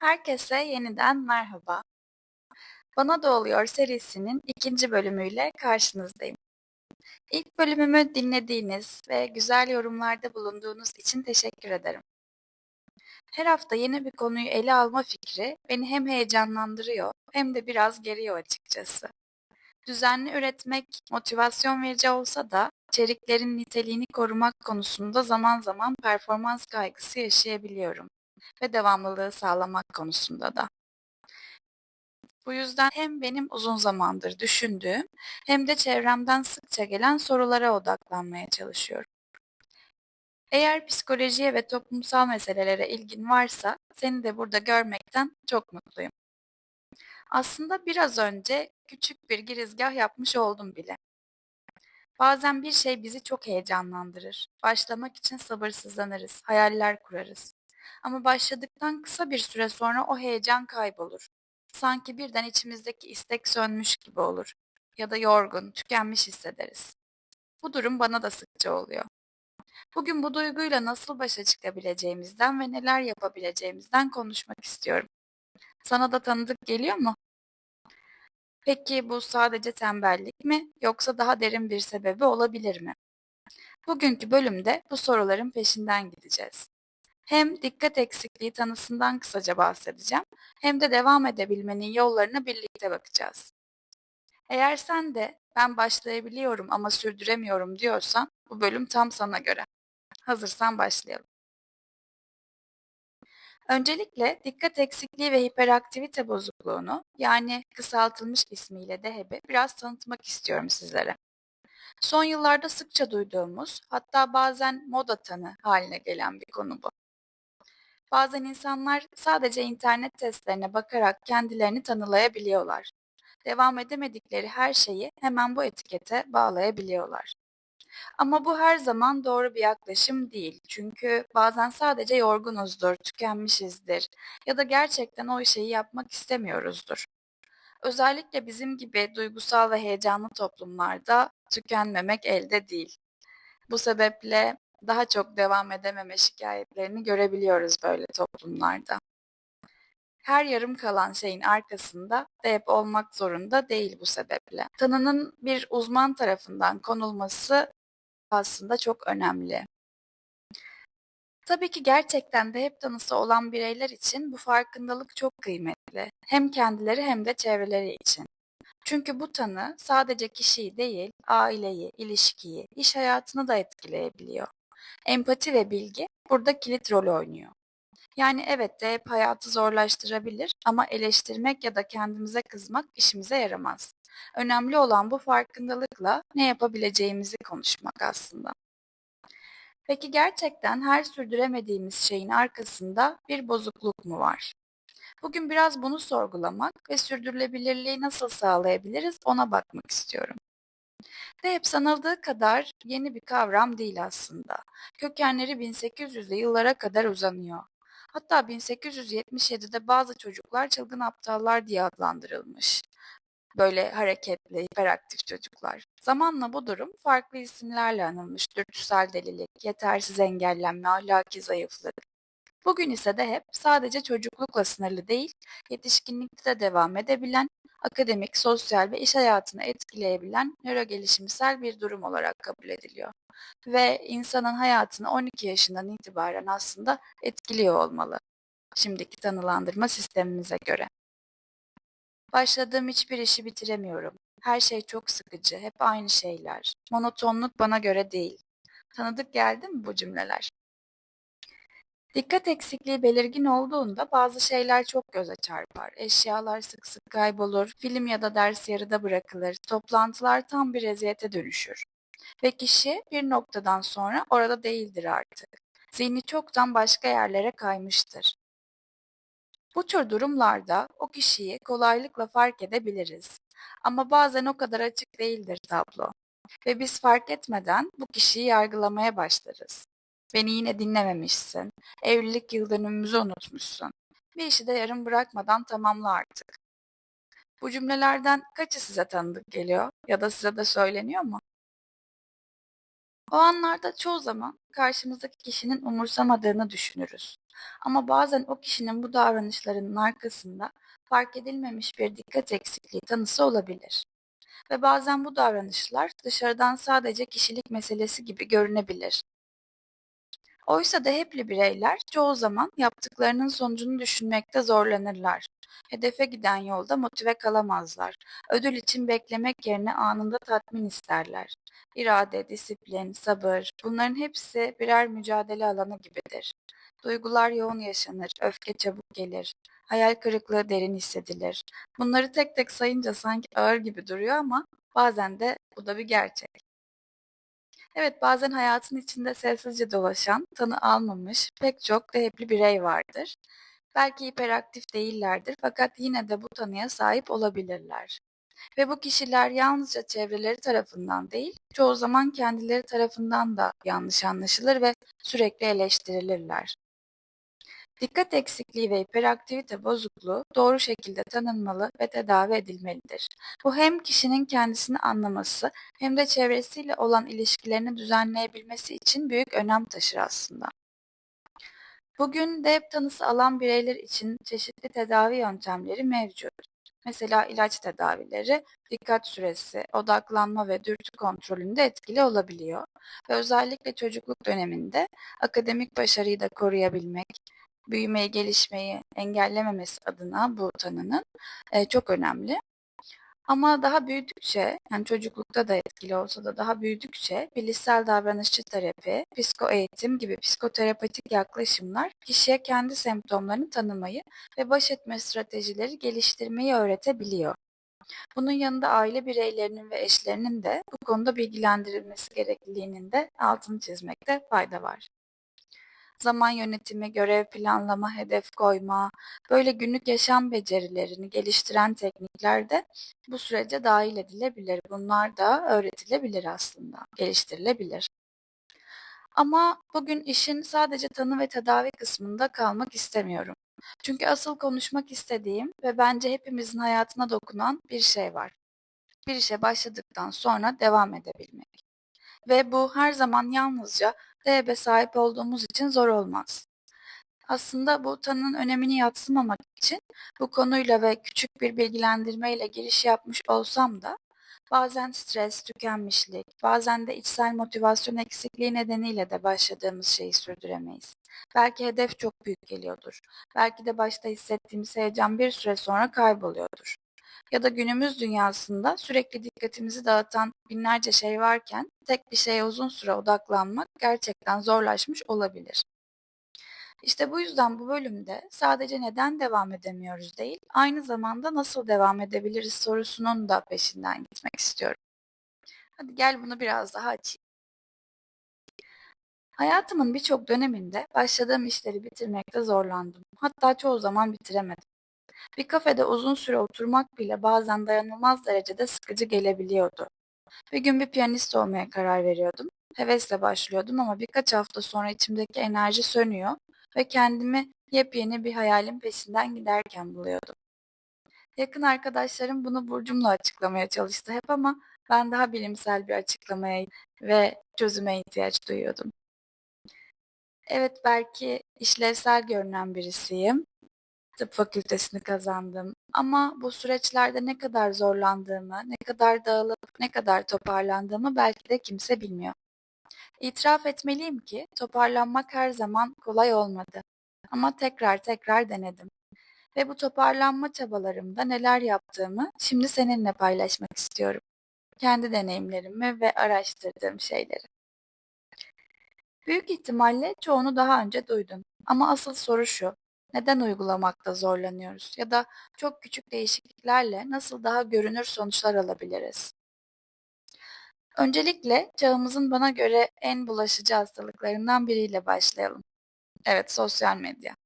Herkese yeniden merhaba. Bana da Oluyor serisinin ikinci bölümüyle karşınızdayım. İlk bölümümü dinlediğiniz ve güzel yorumlarda bulunduğunuz için teşekkür ederim. Her hafta yeni bir konuyu ele alma fikri beni hem heyecanlandırıyor hem de biraz geriyor açıkçası. Düzenli üretmek motivasyon verici olsa da içeriklerin niteliğini korumak konusunda zaman zaman performans kaygısı yaşayabiliyorum ve devamlılığı sağlamak konusunda da. Bu yüzden hem benim uzun zamandır düşündüğüm hem de çevremden sıkça gelen sorulara odaklanmaya çalışıyorum. Eğer psikolojiye ve toplumsal meselelere ilgin varsa seni de burada görmekten çok mutluyum. Aslında biraz önce küçük bir girizgah yapmış oldum bile. Bazen bir şey bizi çok heyecanlandırır. Başlamak için sabırsızlanırız, hayaller kurarız. Ama başladıktan kısa bir süre sonra o heyecan kaybolur. Sanki birden içimizdeki istek sönmüş gibi olur ya da yorgun, tükenmiş hissederiz. Bu durum bana da sıkça oluyor. Bugün bu duyguyla nasıl başa çıkabileceğimizden ve neler yapabileceğimizden konuşmak istiyorum. Sana da tanıdık geliyor mu? Peki bu sadece tembellik mi yoksa daha derin bir sebebi olabilir mi? Bugünkü bölümde bu soruların peşinden gideceğiz. Hem dikkat eksikliği tanısından kısaca bahsedeceğim hem de devam edebilmenin yollarına birlikte bakacağız. Eğer sen de ben başlayabiliyorum ama sürdüremiyorum diyorsan bu bölüm tam sana göre. Hazırsan başlayalım. Öncelikle dikkat eksikliği ve hiperaktivite bozukluğunu yani kısaltılmış ismiyle DHB'i biraz tanıtmak istiyorum sizlere. Son yıllarda sıkça duyduğumuz hatta bazen moda tanı haline gelen bir konu bu. Bazen insanlar sadece internet testlerine bakarak kendilerini tanılayabiliyorlar. Devam edemedikleri her şeyi hemen bu etikete bağlayabiliyorlar. Ama bu her zaman doğru bir yaklaşım değil. Çünkü bazen sadece yorgunuzdur, tükenmişizdir ya da gerçekten o şeyi yapmak istemiyoruzdur. Özellikle bizim gibi duygusal ve heyecanlı toplumlarda tükenmemek elde değil. Bu sebeple daha çok devam edememe şikayetlerini görebiliyoruz böyle toplumlarda. Her yarım kalan şeyin arkasında hep olmak zorunda değil bu sebeple. Tanının bir uzman tarafından konulması aslında çok önemli. Tabii ki gerçekten de hep tanısı olan bireyler için bu farkındalık çok kıymetli. Hem kendileri hem de çevreleri için. Çünkü bu tanı sadece kişiyi değil, aileyi, ilişkiyi, iş hayatını da etkileyebiliyor. Empati ve bilgi burada kilit rol oynuyor. Yani evet de hep hayatı zorlaştırabilir ama eleştirmek ya da kendimize kızmak işimize yaramaz. Önemli olan bu farkındalıkla ne yapabileceğimizi konuşmak aslında. Peki gerçekten her sürdüremediğimiz şeyin arkasında bir bozukluk mu var? Bugün biraz bunu sorgulamak ve sürdürülebilirliği nasıl sağlayabiliriz ona bakmak istiyorum. De hep sanıldığı kadar yeni bir kavram değil aslında. Kökenleri 1800'lü yıllara kadar uzanıyor. Hatta 1877'de bazı çocuklar çılgın aptallar diye adlandırılmış. Böyle hareketli, hiperaktif çocuklar. Zamanla bu durum farklı isimlerle anılmış. Dürtüsel delilik, yetersiz engellenme, ahlaki zayıflık. Bugün ise de hep sadece çocuklukla sınırlı değil, yetişkinlikte de devam edebilen, akademik, sosyal ve iş hayatını etkileyebilen nörogelişimsel bir durum olarak kabul ediliyor. Ve insanın hayatını 12 yaşından itibaren aslında etkiliyor olmalı. Şimdiki tanılandırma sistemimize göre. Başladığım hiçbir işi bitiremiyorum. Her şey çok sıkıcı, hep aynı şeyler. Monotonluk bana göre değil. Tanıdık geldi mi bu cümleler? Dikkat eksikliği belirgin olduğunda bazı şeyler çok göze çarpar. Eşyalar sık sık kaybolur, film ya da ders yarıda bırakılır, toplantılar tam bir eziyete dönüşür. Ve kişi bir noktadan sonra orada değildir artık. Zihni çoktan başka yerlere kaymıştır. Bu tür durumlarda o kişiyi kolaylıkla fark edebiliriz. Ama bazen o kadar açık değildir tablo. Ve biz fark etmeden bu kişiyi yargılamaya başlarız. Beni yine dinlememişsin. Evlilik yıl dönümümüzü unutmuşsun. Bir işi de yarım bırakmadan tamamla artık. Bu cümlelerden kaçı size tanıdık geliyor ya da size de söyleniyor mu? O anlarda çoğu zaman karşımızdaki kişinin umursamadığını düşünürüz. Ama bazen o kişinin bu davranışlarının arkasında fark edilmemiş bir dikkat eksikliği tanısı olabilir. Ve bazen bu davranışlar dışarıdan sadece kişilik meselesi gibi görünebilir. Oysa dehepli bireyler çoğu zaman yaptıklarının sonucunu düşünmekte zorlanırlar. Hedefe giden yolda motive kalamazlar. Ödül için beklemek yerine anında tatmin isterler. İrade, disiplin, sabır bunların hepsi birer mücadele alanı gibidir. Duygular yoğun yaşanır, öfke çabuk gelir, hayal kırıklığı derin hissedilir. Bunları tek tek sayınca sanki ağır gibi duruyor ama bazen de bu da bir gerçek. Evet, bazen hayatın içinde sessizce dolaşan, tanı almamış pek çok rehepli birey vardır. Belki hiperaktif değillerdir fakat yine de bu tanıya sahip olabilirler. Ve bu kişiler yalnızca çevreleri tarafından değil, çoğu zaman kendileri tarafından da yanlış anlaşılır ve sürekli eleştirilirler. Dikkat eksikliği ve hiperaktivite bozukluğu doğru şekilde tanınmalı ve tedavi edilmelidir. Bu hem kişinin kendisini anlaması hem de çevresiyle olan ilişkilerini düzenleyebilmesi için büyük önem taşır aslında. Bugün DEP tanısı alan bireyler için çeşitli tedavi yöntemleri mevcut. Mesela ilaç tedavileri, dikkat süresi, odaklanma ve dürtü kontrolünde etkili olabiliyor. Ve özellikle çocukluk döneminde akademik başarıyı da koruyabilmek, büyümeyi, gelişmeyi engellememesi adına bu tanının e, çok önemli. Ama daha büyüdükçe, yani çocuklukta da etkili olsa da daha büyüdükçe bilişsel davranışçı terapi, psiko eğitim gibi psikoterapetik yaklaşımlar kişiye kendi semptomlarını tanımayı ve baş etme stratejileri geliştirmeyi öğretebiliyor. Bunun yanında aile bireylerinin ve eşlerinin de bu konuda bilgilendirilmesi gerekliliğinin de altını çizmekte fayda var zaman yönetimi, görev planlama, hedef koyma, böyle günlük yaşam becerilerini geliştiren teknikler de bu sürece dahil edilebilir. Bunlar da öğretilebilir aslında, geliştirilebilir. Ama bugün işin sadece tanı ve tedavi kısmında kalmak istemiyorum. Çünkü asıl konuşmak istediğim ve bence hepimizin hayatına dokunan bir şey var. Bir işe başladıktan sonra devam edebilmek. Ve bu her zaman yalnızca DB sahip olduğumuz için zor olmaz. Aslında bu tanının önemini yatsımamak için bu konuyla ve küçük bir bilgilendirmeyle giriş yapmış olsam da bazen stres, tükenmişlik, bazen de içsel motivasyon eksikliği nedeniyle de başladığımız şeyi sürdüremeyiz. Belki hedef çok büyük geliyordur. Belki de başta hissettiğimiz heyecan bir süre sonra kayboluyordur ya da günümüz dünyasında sürekli dikkatimizi dağıtan binlerce şey varken tek bir şeye uzun süre odaklanmak gerçekten zorlaşmış olabilir. İşte bu yüzden bu bölümde sadece neden devam edemiyoruz değil, aynı zamanda nasıl devam edebiliriz sorusunun da peşinden gitmek istiyorum. Hadi gel bunu biraz daha açayım. Hayatımın birçok döneminde başladığım işleri bitirmekte zorlandım. Hatta çoğu zaman bitiremedim. Bir kafede uzun süre oturmak bile bazen dayanılmaz derecede sıkıcı gelebiliyordu. Bir gün bir piyanist olmaya karar veriyordum. Hevesle başlıyordum ama birkaç hafta sonra içimdeki enerji sönüyor ve kendimi yepyeni bir hayalin peşinden giderken buluyordum. Yakın arkadaşlarım bunu burcumla açıklamaya çalıştı hep ama ben daha bilimsel bir açıklamaya ve çözüme ihtiyaç duyuyordum. Evet belki işlevsel görünen birisiyim tıp fakültesini kazandım. Ama bu süreçlerde ne kadar zorlandığımı, ne kadar dağılıp ne kadar toparlandığımı belki de kimse bilmiyor. İtiraf etmeliyim ki toparlanmak her zaman kolay olmadı. Ama tekrar tekrar denedim. Ve bu toparlanma çabalarımda neler yaptığımı şimdi seninle paylaşmak istiyorum. Kendi deneyimlerimi ve araştırdığım şeyleri. Büyük ihtimalle çoğunu daha önce duydun. Ama asıl soru şu. Neden uygulamakta zorlanıyoruz ya da çok küçük değişikliklerle nasıl daha görünür sonuçlar alabiliriz? Öncelikle çağımızın bana göre en bulaşıcı hastalıklarından biriyle başlayalım. Evet, sosyal medya.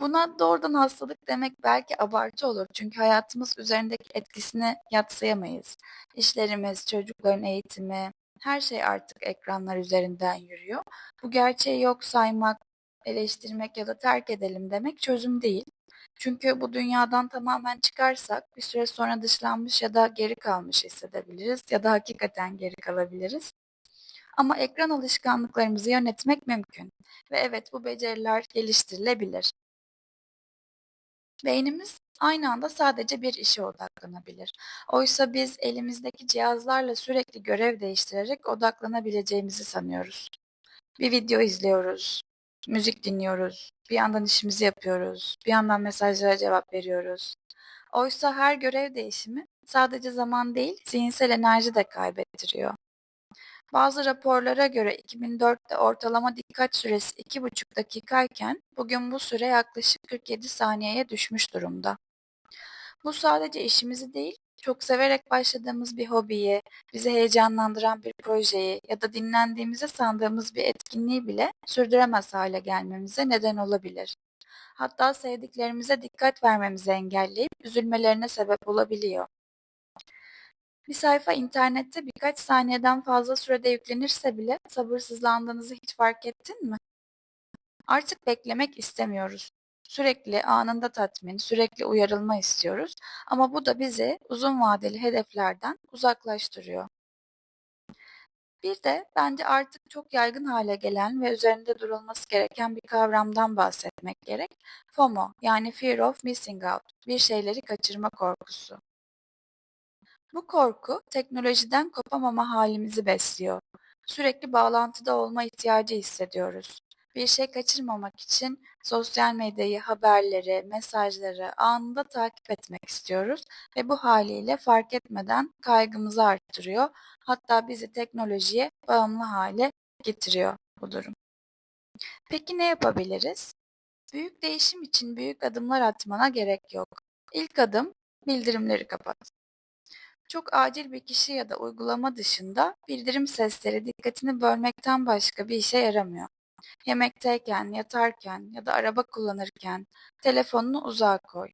Buna doğrudan hastalık demek belki abartı olur çünkü hayatımız üzerindeki etkisini yatsıyamayız. İşlerimiz, çocukların eğitimi, her şey artık ekranlar üzerinden yürüyor. Bu gerçeği yok saymak, eleştirmek ya da terk edelim demek çözüm değil. Çünkü bu dünyadan tamamen çıkarsak bir süre sonra dışlanmış ya da geri kalmış hissedebiliriz ya da hakikaten geri kalabiliriz. Ama ekran alışkanlıklarımızı yönetmek mümkün ve evet bu beceriler geliştirilebilir. Beynimiz aynı anda sadece bir işe odaklanabilir. Oysa biz elimizdeki cihazlarla sürekli görev değiştirerek odaklanabileceğimizi sanıyoruz. Bir video izliyoruz, müzik dinliyoruz, bir yandan işimizi yapıyoruz, bir yandan mesajlara cevap veriyoruz. Oysa her görev değişimi sadece zaman değil, zihinsel enerji de kaybettiriyor. Bazı raporlara göre 2004'te ortalama dikkat süresi 2,5 dakikayken bugün bu süre yaklaşık 47 saniyeye düşmüş durumda. Bu sadece işimizi değil, çok severek başladığımız bir hobiyi, bizi heyecanlandıran bir projeyi ya da dinlendiğimizi sandığımız bir etkinliği bile sürdüremez hale gelmemize neden olabilir. Hatta sevdiklerimize dikkat vermemizi engelleyip üzülmelerine sebep olabiliyor. Bir sayfa internette birkaç saniyeden fazla sürede yüklenirse bile sabırsızlandığınızı hiç fark ettin mi? Artık beklemek istemiyoruz. Sürekli anında tatmin, sürekli uyarılma istiyoruz ama bu da bizi uzun vadeli hedeflerden uzaklaştırıyor. Bir de bence artık çok yaygın hale gelen ve üzerinde durulması gereken bir kavramdan bahsetmek gerek. FOMO yani Fear of Missing Out, bir şeyleri kaçırma korkusu. Bu korku teknolojiden kopamama halimizi besliyor. Sürekli bağlantıda olma ihtiyacı hissediyoruz. Bir şey kaçırmamak için sosyal medyayı, haberleri, mesajları anında takip etmek istiyoruz ve bu haliyle fark etmeden kaygımızı arttırıyor. Hatta bizi teknolojiye bağımlı hale getiriyor bu durum. Peki ne yapabiliriz? Büyük değişim için büyük adımlar atmana gerek yok. İlk adım bildirimleri kapat. Çok acil bir kişi ya da uygulama dışında bildirim sesleri dikkatini bölmekten başka bir işe yaramıyor. Yemekteyken, yatarken ya da araba kullanırken telefonunu uzağa koy.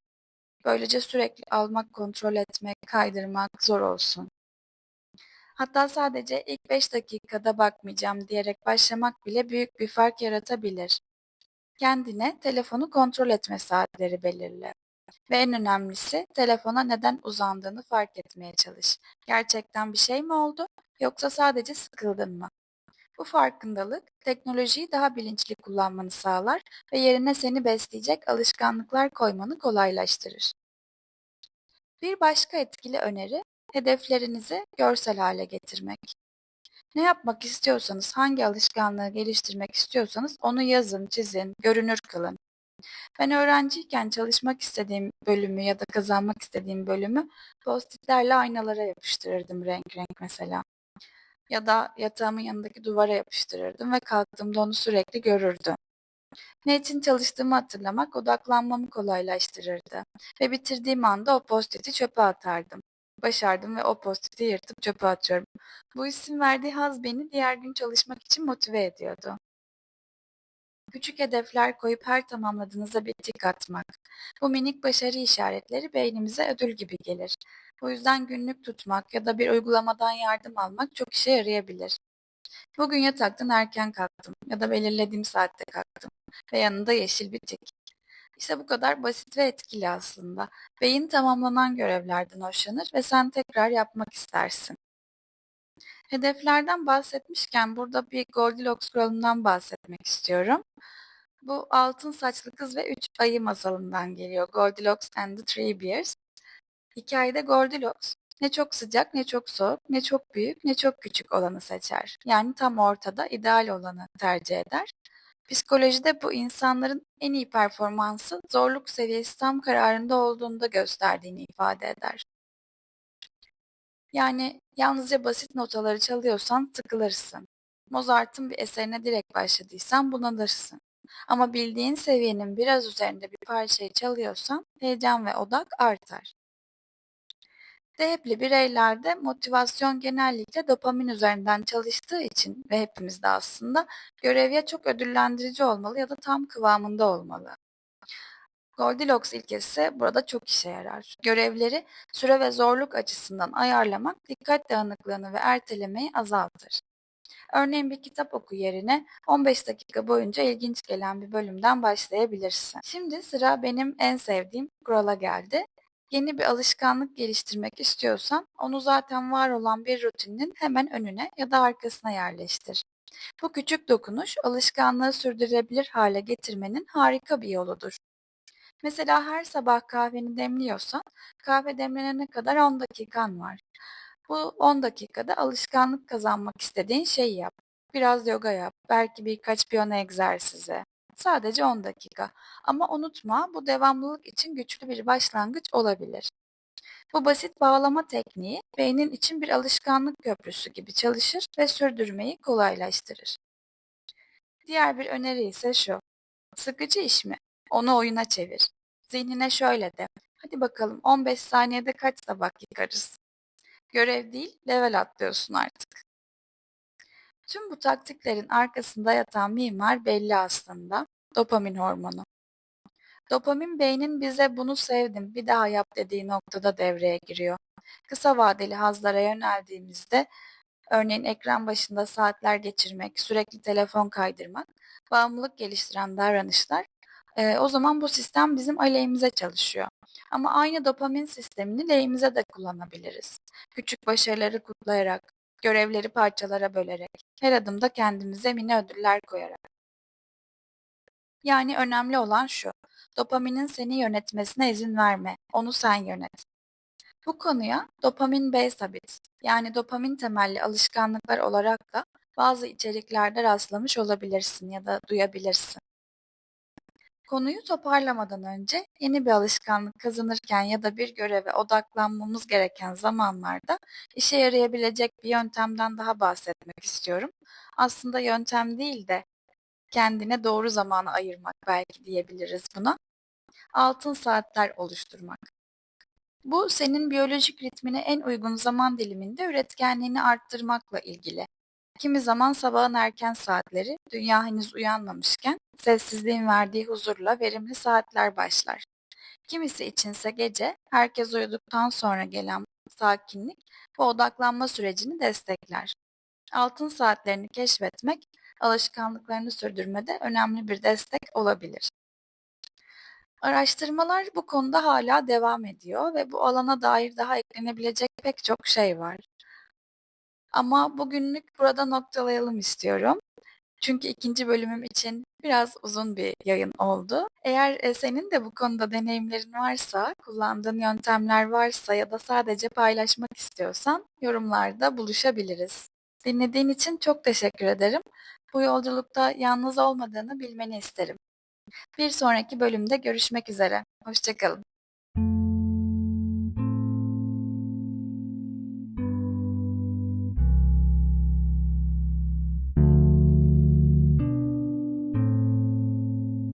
Böylece sürekli almak, kontrol etmek, kaydırmak zor olsun. Hatta sadece ilk 5 dakikada bakmayacağım diyerek başlamak bile büyük bir fark yaratabilir. Kendine telefonu kontrol etme saatleri belirle. Ve en önemlisi telefona neden uzandığını fark etmeye çalış. Gerçekten bir şey mi oldu yoksa sadece sıkıldın mı? Bu farkındalık teknolojiyi daha bilinçli kullanmanı sağlar ve yerine seni besleyecek alışkanlıklar koymanı kolaylaştırır. Bir başka etkili öneri hedeflerinizi görsel hale getirmek. Ne yapmak istiyorsanız, hangi alışkanlığı geliştirmek istiyorsanız onu yazın, çizin, görünür kılın. Ben öğrenciyken çalışmak istediğim bölümü ya da kazanmak istediğim bölümü postitlerle aynalara yapıştırırdım renk renk mesela. Ya da yatağımın yanındaki duvara yapıştırırdım ve kalktığımda onu sürekli görürdüm. Ne için çalıştığımı hatırlamak odaklanmamı kolaylaştırırdı ve bitirdiğim anda o postiti çöpe atardım. Başardım ve o postiti yırtıp çöpe atıyorum. Bu isim verdiği haz beni diğer gün çalışmak için motive ediyordu. Küçük hedefler koyup her tamamladığınızda bir tik atmak. Bu minik başarı işaretleri beynimize ödül gibi gelir. Bu yüzden günlük tutmak ya da bir uygulamadan yardım almak çok işe yarayabilir. Bugün yataktan erken kalktım ya da belirlediğim saatte kalktım ve yanında yeşil bir tik. İşte bu kadar basit ve etkili aslında. Beyin tamamlanan görevlerden hoşlanır ve sen tekrar yapmak istersin. Hedeflerden bahsetmişken burada bir Goldilocks kuralından bahsetmek istiyorum. Bu altın saçlı kız ve üç ayı masalından geliyor. Goldilocks and the Three Bears. Hikayede Goldilocks ne çok sıcak ne çok soğuk ne çok büyük ne çok küçük olanı seçer. Yani tam ortada ideal olanı tercih eder. Psikolojide bu insanların en iyi performansı zorluk seviyesi tam kararında olduğunda gösterdiğini ifade eder. Yani yalnızca basit notaları çalıyorsan sıkılırsın. Mozart'ın bir eserine direkt başladıysan bunalırsın. Ama bildiğin seviyenin biraz üzerinde bir parçayı çalıyorsan heyecan ve odak artar. DHP'li bireylerde motivasyon genellikle dopamin üzerinden çalıştığı için ve hepimizde aslında görev ya çok ödüllendirici olmalı ya da tam kıvamında olmalı. Goldilocks ilkesi burada çok işe yarar. Görevleri süre ve zorluk açısından ayarlamak dikkat dağınıklığını ve ertelemeyi azaltır. Örneğin bir kitap oku yerine 15 dakika boyunca ilginç gelen bir bölümden başlayabilirsin. Şimdi sıra benim en sevdiğim kurala geldi. Yeni bir alışkanlık geliştirmek istiyorsan onu zaten var olan bir rutinin hemen önüne ya da arkasına yerleştir. Bu küçük dokunuş alışkanlığı sürdürebilir hale getirmenin harika bir yoludur. Mesela her sabah kahveni demliyorsan kahve demlenene kadar 10 dakikan var. Bu 10 dakikada alışkanlık kazanmak istediğin şeyi yap. Biraz yoga yap, belki birkaç piyano egzersizi. Sadece 10 dakika. Ama unutma bu devamlılık için güçlü bir başlangıç olabilir. Bu basit bağlama tekniği beynin için bir alışkanlık köprüsü gibi çalışır ve sürdürmeyi kolaylaştırır. Diğer bir öneri ise şu. Sıkıcı iş mi? Onu oyuna çevir. Zihnine şöyle de. Hadi bakalım 15 saniyede kaç tabak yıkarız? Görev değil, level atlıyorsun artık. Tüm bu taktiklerin arkasında yatan mimar belli aslında. Dopamin hormonu. Dopamin beynin bize bunu sevdim, bir daha yap dediği noktada devreye giriyor. Kısa vadeli hazlara yöneldiğimizde, örneğin ekran başında saatler geçirmek, sürekli telefon kaydırmak, bağımlılık geliştiren davranışlar, e, o zaman bu sistem bizim aleyhimize çalışıyor. Ama aynı dopamin sistemini lehimize de kullanabiliriz. Küçük başarıları kutlayarak, görevleri parçalara bölerek, her adımda kendimize mini ödüller koyarak. Yani önemli olan şu, dopaminin seni yönetmesine izin verme, onu sen yönet. Bu konuya dopamin based habits yani dopamin temelli alışkanlıklar olarak da bazı içeriklerde rastlamış olabilirsin ya da duyabilirsin. Konuyu toparlamadan önce yeni bir alışkanlık kazanırken ya da bir göreve odaklanmamız gereken zamanlarda işe yarayabilecek bir yöntemden daha bahsetmek istiyorum. Aslında yöntem değil de kendine doğru zamanı ayırmak belki diyebiliriz buna. Altın saatler oluşturmak. Bu senin biyolojik ritmine en uygun zaman diliminde üretkenliğini arttırmakla ilgili. Kimi zaman sabahın erken saatleri, dünya henüz uyanmamışken sessizliğin verdiği huzurla verimli saatler başlar. Kimisi içinse gece, herkes uyuduktan sonra gelen sakinlik bu odaklanma sürecini destekler. Altın saatlerini keşfetmek, alışkanlıklarını sürdürmede önemli bir destek olabilir. Araştırmalar bu konuda hala devam ediyor ve bu alana dair daha eklenebilecek pek çok şey var. Ama bugünlük burada noktalayalım istiyorum. Çünkü ikinci bölümüm için biraz uzun bir yayın oldu. Eğer e, senin de bu konuda deneyimlerin varsa, kullandığın yöntemler varsa ya da sadece paylaşmak istiyorsan yorumlarda buluşabiliriz. Dinlediğin için çok teşekkür ederim. Bu yolculukta yalnız olmadığını bilmeni isterim. Bir sonraki bölümde görüşmek üzere. Hoşçakalın.